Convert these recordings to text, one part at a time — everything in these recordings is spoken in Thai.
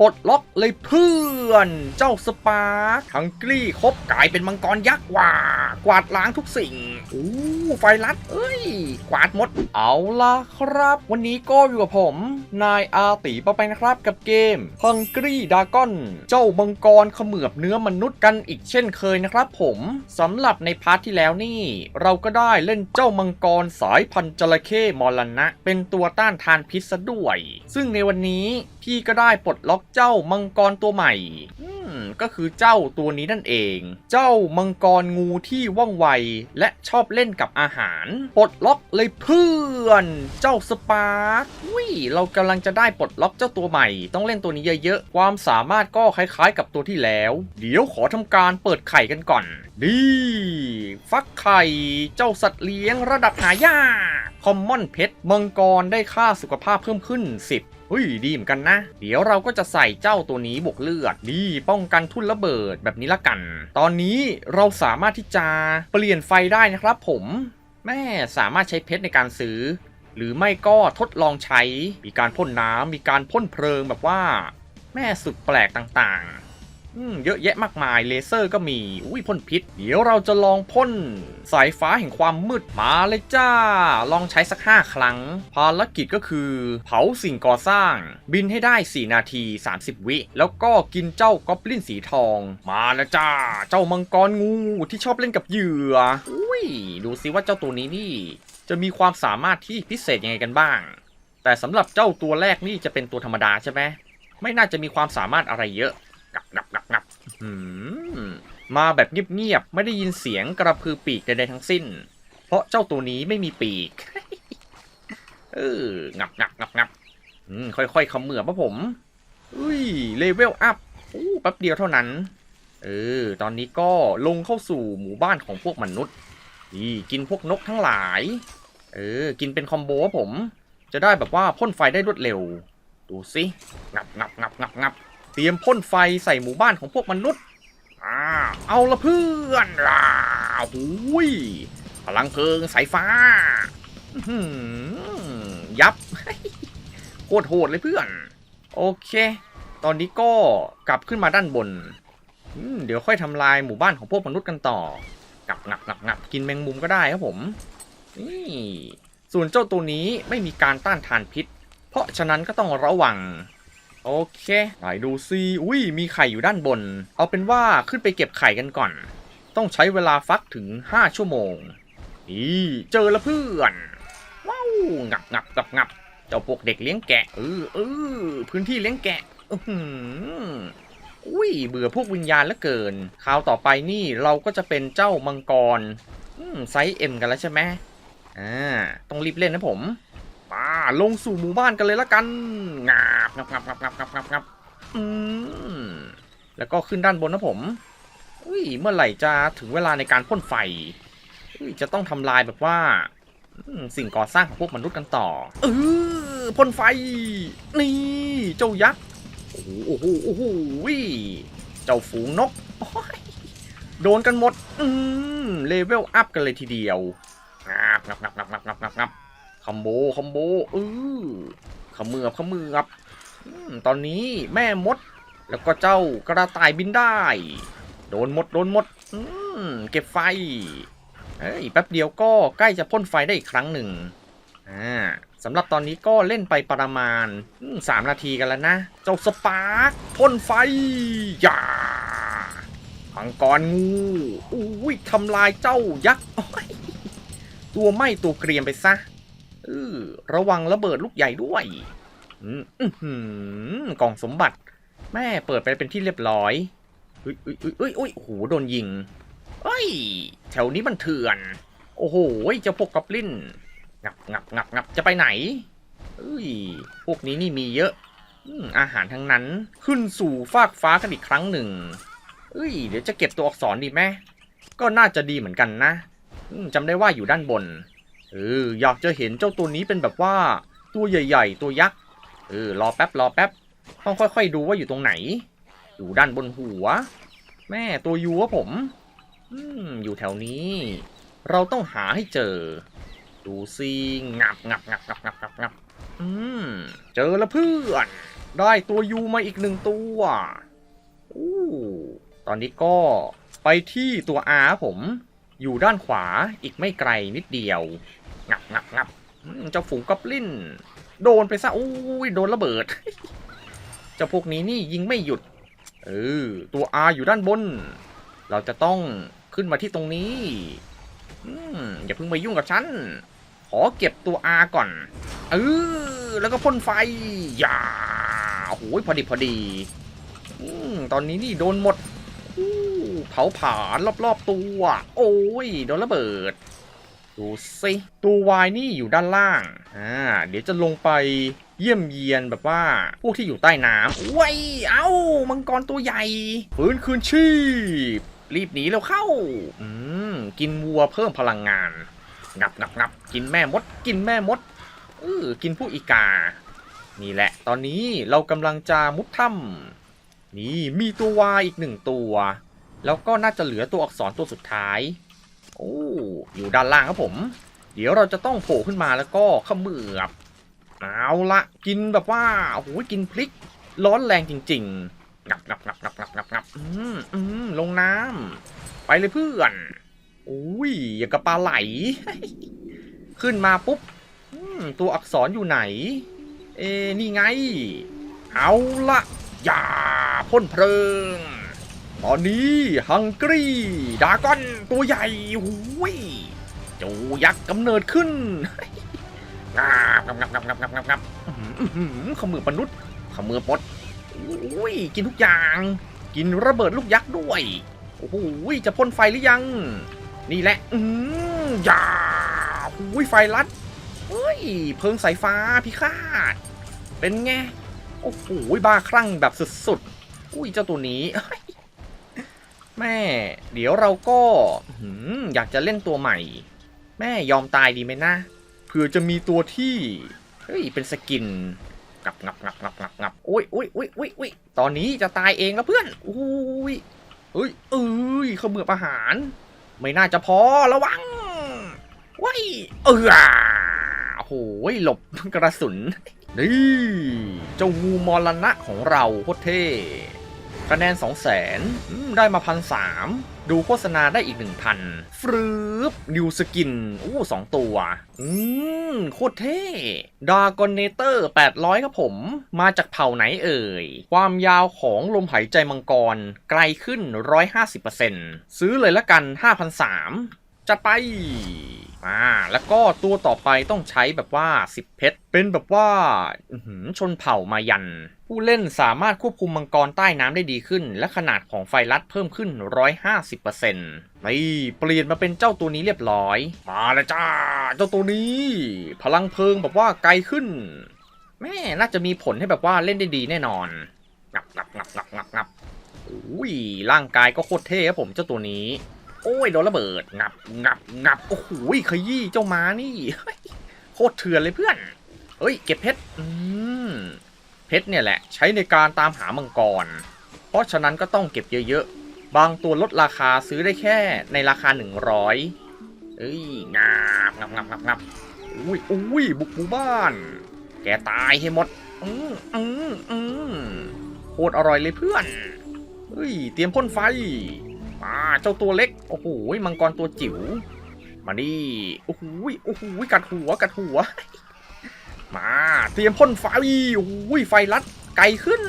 ปลดล็อกเลยเพื่อน เจ้าสปาร์คฮังกี้ครบกลายเป็นมังกรยักษ์ว่ากวาดล้างทุกสิ่งอู้ไฟลัด เอ้ย กวาดหมด เอาละครับ วันนี้ก็อยู่กับผม นายอาตีปะไปนะครับกับเกม Hungry Dragon เจ้ามังกรเขมือบเนื้อมนุษย์กันอีกเช่นเคยนะครับผมสำหรับในพาร์ทที่แล้วนี่ เราก็ได้เล่นเจ้ามังกรสายพันธุ์จระเข้มรณะ เป็นตัวต้านทานพิษซะด้วย ซึ่งในวันนี้ พี่ก็ได้ปลดล็อกเจ้ามังกรตัวใหม่ก็คือเจ้าตัวนี้นั่นเอง เจ้ามังกรงูที่ว่องไว และชอบเล่นกับอาหาร ปลดล็อกเลยเพื่อน เจ้าสปาร์คอุ้ยเรากำลังจะได้ปลดล็อกเจ้าตัวใหม่ ต้องเล่นตัวนี้เยอะๆ ความสามารถก็คล้ายๆกับตัวที่แล้ว เดี๋ยวขอทำการเปิดไข่กันก่อน ดีฟักไข่ เจ้าสัตว์เลี้ยงระดับหายากคอมมอนเพชรมังกรได้ค่าสุขภาพเพิ่มขึ้น 10 ฮ้ยดีเหมือนกันนะ เดี๋ยวเราก็จะใส่เจ้าตัวนี้บวกเลือดดีป้องกันทุ่นระเบิดแบบนี้ละกัน ตอนนี้เราสามารถที่จะเปลี่ยนไฟได้นะครับผมแม่สามารถใช้เพชรในการซื้อ หรือไม่ก็ทดลองใช้ มีการพ่นน้ำมีการพ่นเพลิงแบบว่า แม่สุดแปลกต่างๆ เยอะแยะมากมายเลเซอร์ก็มีอุ้ยพ่นพิษ เดี๋ยวเราจะลองพ่นสายฟ้าแห่งความมืดมาเลยจ้า ลองใช้สัก 5 ครั้ง ภารกิจก็คือ เผาสิ่งก่อสร้าง บินให้ได้ 4 นาที 30 วิ แล้วก็กินเจ้ากอบลินสีทอง มาแล้วจ้า เจ้ามังกรงูที่ชอบเล่นกับเหยื่ออุ้ยดูซิว่าเจ้าตัวนี้นี่ จะมีความสามารถที่พิเศษยังไงกันบ้าง แต่สำหรับเจ้าตัวแรกนี่จะเป็นตัวธรรมดาใช่ไหมไม่น่าจะมีความสามารถอะไรเยอะงับงับงับงับหื มมาแบบเงียบๆ ไม่ได้ยินเสียงกระพือปีกใดๆทั้งสิ้น เพราะเจ้าตัวนี้ไม่มีปีก เออ งับงับงับงับค่อยๆเขมือบปะผม อุ้ย เลเวลอัพอู้แป๊บเดียวเท่านั้น เออ ตอนนี้ก็ลงเข้าสู่หมู่บ้านของพวกมนุษย์นี่กินพวกนกทั้งหลาย เออ กินเป็นคอมโบครับผม จะได้แบบว่าพ่นไฟได้รวดเร็ว ดูสิ งับงับงับงับงับ เตรียมพ่นไฟใส่หมู่บ้านของพวกมนุษย์อ่าเอาละเพื่อนอ่าหูยพลังเพลิงสายฟ้าหืยับโคตรโหดเลยเพื่อน โอเค ตอนนี้ก็กลับขึ้นมาด้านบน เดี๋ยวค่อยทำลายหมู่บ้านของพวกมนุษย์กันต่องับงับงับงับกินแมงมุมก็ได้ครับผม นี่ ส่วนเจ้าตัวนี้ไม่มีการต้านทานพิษ เพราะฉะนั้นก็ต้องระวัง โอเคไหนดูซิอุ้ยมีไข่อยู่ด้านบน เอาเป็นว่าขึ้นไปเก็บไข่กันก่อน ต้องใช้เวลาฟักถึง 5 ชั่วโมงนี่เจอแล้วเพื่อนว้าวงับงับงับงับเจ้าพวกเด็กเลี้ยงแกะเออเออพื้นที่เลี้ยงแกะอื้มอุ้ยเบื่อพวกวิญญาณเหลือเกินคราวต่อไปนี่เราก็จะเป็นเจ้ามังกรไซส์เอ็มกันแล้วใช่ไหมอ่าต้องรีบเล่นนะผมาลงสู่หมู่บ้านกันเลยละกันงาบงับงับงับงับงับงับงับอืมแล้วก็ขึ้นด้านบนนะผมอุ้ยเมื่อไหร่จะถึงเวลาในการพ่นไฟอุ้ยจะต้องทำลายแบบว่าสิ่งก่อสร้างของพวกมนุษย์กันต่อเออพ่นไฟ นี่ เจ้ายักษ์โอ้โหโอ้โหโอ้โหเจ้าฝูงนกโดนกันหมด อืมเลเวลอัพกันเลยทีเดียวงับงับงับงับงับงับงับ คอมโบคอมโบเออขมือบขมือบอืมตอนนี้แม่มด แล้วก็เจ้ากระต่ายบินได้ โดนหมดโดนหมดอืมเก็บไฟเอ้ยแป๊บเดียวก็ใกล้จะพ่นไฟได้อีกครั้งหนึ่งอ่าสำหรับตอนนี้ก็เล่นไปประมาณสามนาทีกันแล้วนะ เจ้าสปาร์คพ่นไฟอย่ามังกรงูอุ้ยทำลายเจ้ายักษ์ตัวไหม้ตัวเกรียมไปซะ เออระวังระเบิดลูกใหญ่ด้วยอืมกล่องสมบัติ แม่เปิดไปเป็นที่เรียบร้อยเอ้ยเอ้ยเอ้ยอ้ยอ้ยโอ้โหโดนยิงเอ้ยแถวนี้มันเถื่อน โอ้โหเจ้าพวกกอบลินงับงับงับงับจะไปไหนเอ้ยพวกนี้นี่มีเยอะอาหารทั้งนั้นขึ้นสู่ฟากฟ้ากันอีกครั้งหนึ่งเอ้ย เดี๋ยวจะเก็บตัวอักษรดีไหมก็น่าจะดีเหมือนกันนะจำได้ว่าอยู่ด้านบน เอออยากจะเห็นเจ้าตัวนี้เป็นแบบว่าตัวใหญ่ ๆ ตัวยักษ์เออรอแป๊บรอแป๊บต้องค่อย ๆ ดูว่าอยู่ตรงไหน อยู่ด้านบนหัว แม่ตัวยูวะผมอืมอยู่แถวนี้ เราต้องหาให้เจอ ดูซิงับงับงับงับงับงับงับอืมเจอแล้วเพื่อน ได้ตัวยูมาอีกหนึ่งตัวอู้ตอนนี้ก็ไปที่ตัว R ผม อยู่ด้านขวาอีกไม่ไกลนิดเดียว งับงับงับเจ้าฝูงกอบลินโดนไปซะอุ้ยโดนระเบิด เจ้าพวกนี้นี่ยิงไม่หยุด เออ ตัว R อยู่ด้านบน เราจะต้องขึ้นมาที่ตรงนี้อือย่าเพิ่งมายุ่งกับฉัน ขอเก็บตัว R ก่อน เออ แล้วก็พ่นไฟ อย่าโอ้โหพอดีพอดีอืตอนนี้นี่โดนหมดอู้เผาผลาญรอบๆตัว โอ้ย โดนระเบิด ดูสิตัววายนี่อยู่ด้านล่าง อ่า เดี๋ยวจะลงไปเยี่ยมเยียนแบบว่า พวกที่อยู่ใต้น้ำว้ย เอ้า มังกรตัวใหญ่ฟื้นคืนชีพ รีบหนีแล้วเข้า อืม กินวัวเพิ่มพลังงาน งับงับงับกินแม่มด กินแม่มดเออกินผู้อีกา นี่แหละ ตอนนี้เรากำลังจะมุดถ้ำนี่มีตัววายอีกหนึ่งตัว แล้วก็น่าจะเหลือตัวอักษรตัวสุดท้าย โอ้อยู่ด้านล่างครับผม เดี๋ยวเราจะต้องโผล่ขึ้นมาแล้วก็เขมือบเอาละกินแบบว่าโอ้โหกินพริกร้อนแรงจริงๆงับงับงับงับงับงับงับอืมอืมลงน้ำไปเลยเพื่อนอุ้ยอย่างกับปลาไหล ขึ้นมาปุ๊บตัวอักษรอยู่ไหน เอ้นี่ไง เอาละอย่าพ่นเพลิง ตอนนี้ฮังกี้ดากอนตัวใหญ่หูยจูยักษ์กำเนิดขึ้นงับงับงับงับงับงับงับงับขมือมนุษย์ขมือปดอุ้ยกินทุกอย่าง กินระเบิดลูกยักษ์ด้วยโอ้โหจะพ่นไฟหรือยัง นี่แหละ อืมอย่าอุ้ยไฟลัดเฮ้ยเพิงสายฟ้าพิฆาตเป็นไงโอ้โหบ้าคลั่งแบบสุดๆอุ้ยเจ้าตัวนี้ แม่ เดี๋ยวเราก็อยากจะเล่นตัวใหม่ แม่ยอมตายดีไหมนะเผื่อจะมีตัวที่เฮ้ยเป็นสกินงับงับงับงับงับงับโอ้ยโอ้ยโอ้ยโอ้ยโอ้ยตอนนี้จะตายเองแล้วเพื่อนอุ้ยเอ้ยเอ้ยเขมือบอาหาร ไม่น่าจะพอระวังว้ายเออโอ้โหหลบกระสุนนี่เจ้างูมรณะของเราโคตรเท่ คะแนน 2 0 0แสนได้มาพันสามดูโฆษณาได้อีก 1,000ฟรึบนิวสกินอู้สองตัว อืม โคตรเท่ดากอนเนเตอร์ 800 ครับผม มาจากเผ่าไหนเอ่ย ความยาวของลมหายใจมังกร ไกลขึ้น 150%ซื้อเลยละกัน5,300จัดไป อ่าแล้วก็ตัวต่อไปต้องใช้แบบว่า 10 เพชร เป็นแบบว่าชนเผ่ามายัน ผู้เล่นสามารถควบคุมมังกรใต้น้ำได้ดีขึ้น และขนาดของไฟลัดเพิ่มขึ้น 150%นี่เปลี่ยนมาเป็นเจ้าตัวนี้เรียบร้อย มาแล้วจ้า เจ้าตัวนี้ พลังเพลิงแบบว่าไกลขึ้น แม่น่าจะมีผลให้แบบว่าเล่นได้ดีแน่นอน งับงับงับงับงับงับอุ้ยร่างกายก็โคตรเท่ครับผมเจ้าตัวนี้ โอ้ยโดนระเบิดงับงับงับโอ้โหขยี้เจ้าม้านี่โคตรเถื่อนเลยเพื่อน เฮ้ย เก็บเพชรอืมเพชรเนี่ยแหละ ใช้ในการตามหามังกร เพราะฉะนั้นก็ต้องเก็บเยอะๆ บางตัวลดราคาซื้อได้แค่ในราคา 100เอ้ยงับงับงับงับงับอุ้ยอุ้ยบุกหมู่บ้าน แกตายให้หมดอืมอืมอืมโคตรอร่อยเลยเพื่อน เฮ้ย เตรียมพ่นไฟ มาเจ้าตัวเล็ก โอ้โหมังกรตัวจิ๋ว มาดิโอ้โหโอ้โหกัดหัวกัดหัว มาเตรียมพ่นไฟโอ้โหไฟลัดไกลขึ้น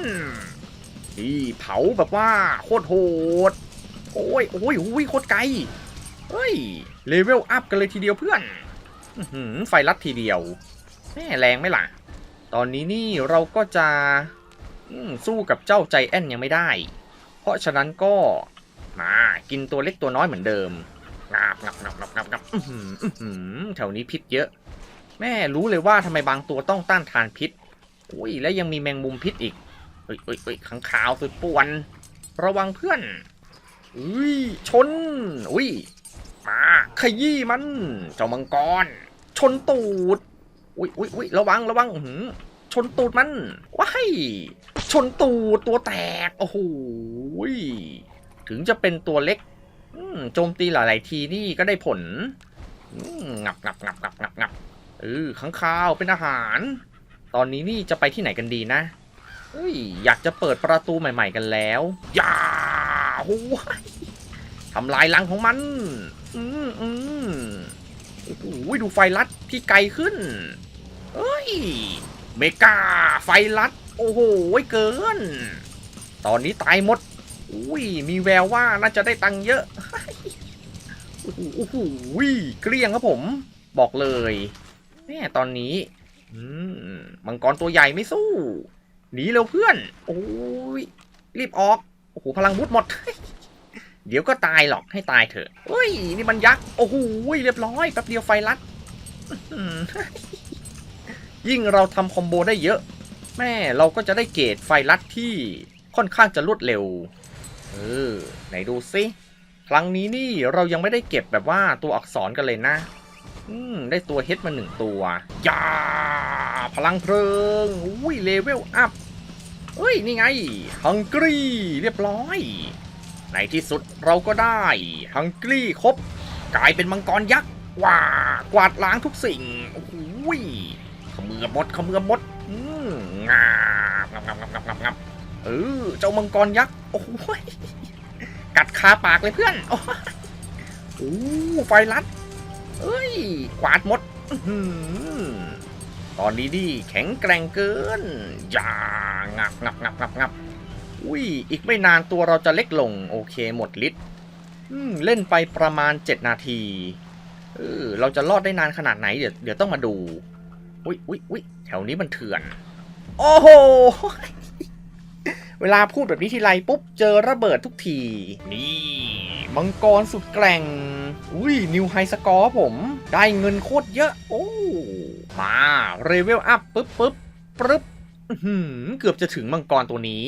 นี่เผาแบบว่าโคตรโหด โอ้ยโอ้ยโอ้ยโคตรไกลเฮ้ยเลเวลอัพกันเลยทีเดียวเพื่อนหือไฟลัดทีเดียวแม่แรงไหมล่ะ ตอนนี้นี่เราก็จะสู้กับเจ้าใจแอนยังไม่ได้ เพราะฉะนั้นก็ มากินตัวเล็กตัวน้อยเหมือนเดิมงับงับงับงับงับงับอื้อหืออื้อหือแถวนี้พิษเยอะ แม่รู้เลยว่าทำไมบางตัวต้องต้านทานพิษอุ้ยแล้วยังมีแมงมุมพิษอีกเฮ้ยเฮ้ยเฮ้ยขังขาวสุดป่วน ระวังเพื่อนอุ้ยชนอุ้ยมาขยี้มัน เจ้ามังกร ชนตูดอุ้ยอุ้ยอุ้ยระวังระวังอื้อหืชนตูดมันว้ายชนตูดตัวแตกโอ้โห ถึงจะเป็นตัวเล็กโจมตีหลาย ๆ ทีนี่ก็ได้ผลงับงับงับงับงับงับเออขังคาวเป็นอาหาร ตอนนี้นี่จะไปที่ไหนกันดีนะเฮ้ยอยากจะเปิดประตูใหม่ ๆ กันแล้วอย่าโอ้ยทำลายลังของมัน อืมอืมโอ้โหดูไฟลัดที่ไกลขึ้นเอ้ย เมกาไฟลัด โอ้โหเกิน ตอนนี้ตายหมด อุ้ยมีแววว่าน่าจะได้ตังค์เยอะโอ้โหโอ้โหเกลี้ยงครับผม บอกเลยแม่ตอนนี้มังกรตัวใหญ่ไม่สู้ หนีเร็วเพื่อน โอ้ย รีบออก โอ้โห พลังบุดหมด เดี๋ยวก็ตายหรอก ให้ตายเถอะเฮ้ย นี่มันยักษ์ โอ้โห เรียบร้อย แป๊บเดียวไฟลัด ยิ่งเราทำคอมโบได้เยอะ แม่เราก็จะได้เกรดไฟลัดที่ค่อนข้างจะรวดเร็ว เออไหนดูซิครั้งนี้นี่เรายังไม่ได้เก็บแบบว่าตัวอักษรกันเลยนะ อืม ได้ตัวเฮดมาหนึ่งตัวยาพลังเพลิง อุ้ยเลเวลอัพเฮ้ย นี่ไง ฮังกรีเรียบร้อย ในที่สุดเราก็ได้ ฮังกรีครบ กลายเป็นมังกรยักษ์ว้ากวาดล้างทุกสิ่งโอ้ยขมือมดเขมือมด อืมงาบงับงับงับงับงับ เออเจ้ามังกรยักษ์โอ้โหยกัดคาปากเลยเพื่อนโอ้โหไฟลัดเอ้ยกวาดหมดตอนนี้ดิแข็งแกร่งเกินอย่างับงับงับงับงับอุ้ยอีกไม่นานตัวเราจะเล็กลง โอเคหมดฤทธิ์เล่นไปประมาณ 7 นาทีเออเราจะรอดได้นานขนาดไหนเดี๋ยวเดี๋ยวต้องมาดู อุ้ยอุ้ยอุ้ยแถวนี้มันเถื่อน โอ้โห เวลาพูดแบบนี้ทีไรปุ๊บเจอระเบิดทุกที นี่มังกรสุดแกร่ง อุ้ยนิวไฮสกอร์ผม ได้เงินโคตรเยอะ โอ้ มาเรเวลอัพปุ๊บปุ๊บปึ๊บอื้อหือเกือบจะถึงมังกรตัวนี้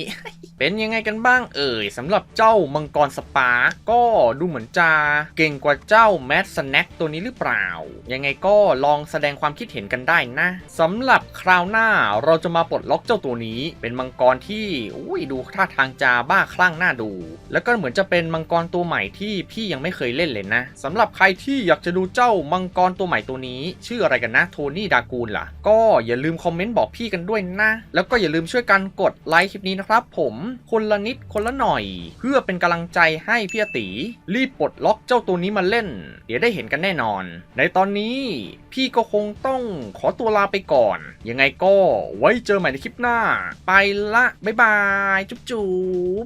เป็นยังไงกันบ้างเอ่ยสำหรับเจ้ามังกรสปาร์ก็ดูเหมือนจะเก่งกว่าเจ้าแม s สแน็คตัวนี้หรือเปล่า ยังไงก็ลองแสดงความคิดเห็นกันได้นะสำหรับคราวหน้าเราจะมาปลดล็อกเจ้าตัวนี้ เป็นมังกรที่อุ้ยดูท่าทางจะบ้าคลั่งน่าดู แล้วก็เหมือนจะเป็นมังกรตัวใหม่ที่พี่ยังไม่เคยเล่นเลยนะสำหรับใครที่อยากจะดูเจ้ามังกรตัวใหม่ตัวนี้ ชื่ออะไรกันนะโทนี่ดากูลล่ะก็อย่าลืมคอมเมนต์บอกพี่กันด้วยนะ แล้วก็อย่าลืมช่วยกันกดไลค์คลิปนี้นะครับผมคนละนิดคนละหน่อย เพื่อเป็นกำลังใจให้พี่ตีรีบปลดล็อกเจ้าตัวนี้มาเล่น เดี๋ยวได้เห็นกันแน่นอน ในตอนนี้พี่ก็คงต้องขอตัวลาไปก่อน ยังไงก็ไว้เจอใหม่ในคลิปหน้า ไปละ บ๊ายบาย จุ๊บ